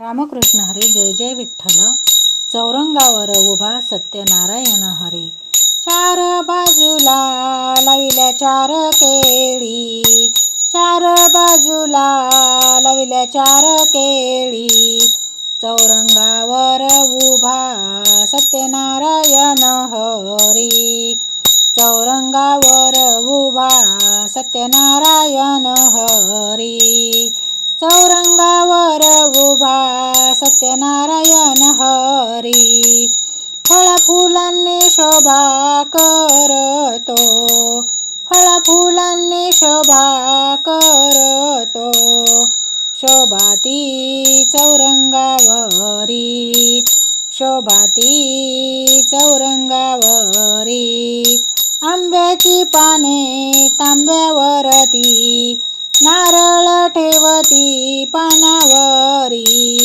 रामकृष्ण हरी जय जय विठ्ठल. चौरंगावर उभा सत्यनारायण हरी. चार बाजूला लाविल्या चार केळी. चार बाजूला लाविल्या चार केळी. चौरंगावर उभा सत्यनारायण हरी. चौरंगावर उभा सत्यनारायण सत्यनारायण हरी फळा फुलांनी शोभा करतो. फळा फुलांनी शोभा करतो. शोभाती चौरंगावरी शोभाती चौरंगावरी. आंब्याची पाने तांब्यावरती नारळ ठेवती पानावरी.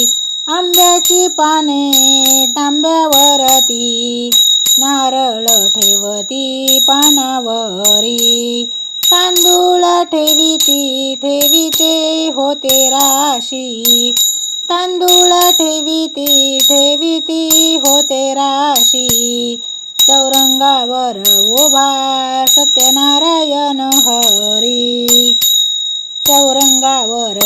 आंब्याची पाने तांब्यावरती नारळ ठेवती पानावरी. तांदूळ ठेविती ठेविते होते राशी. तांदूळ ठेविती ठेविती होते राशी. चौरंगावर उभा सत्यनारायण हरी.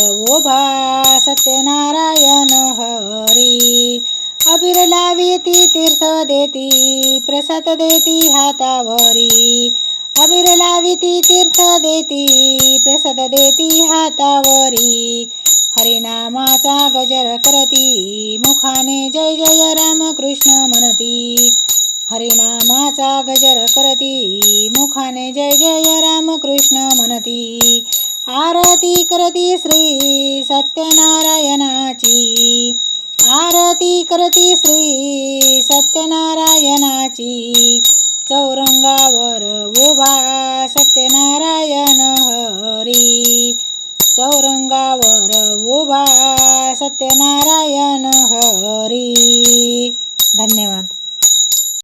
उभा सत्यनारायण हरी. अबीर लाविती तीर्थ देती प्रसाद देती हातावरी. अबीर लाविती तीर्थ देती प्रसाद देती हातावरी. हरिनामाचा गजर करती मुखाने जय जय राम कृष्ण म्हणती. हरिनामाचा गजर करती मुखाने जय जय राम कृष्ण म्हणती. आरती करती श्री सत्यनारायणाची. आरती करती श्री सत्यनारायणाची. चौरंगावर उभा सत्यनारायण हरी. चौरंगावर उभा सत्यनारायण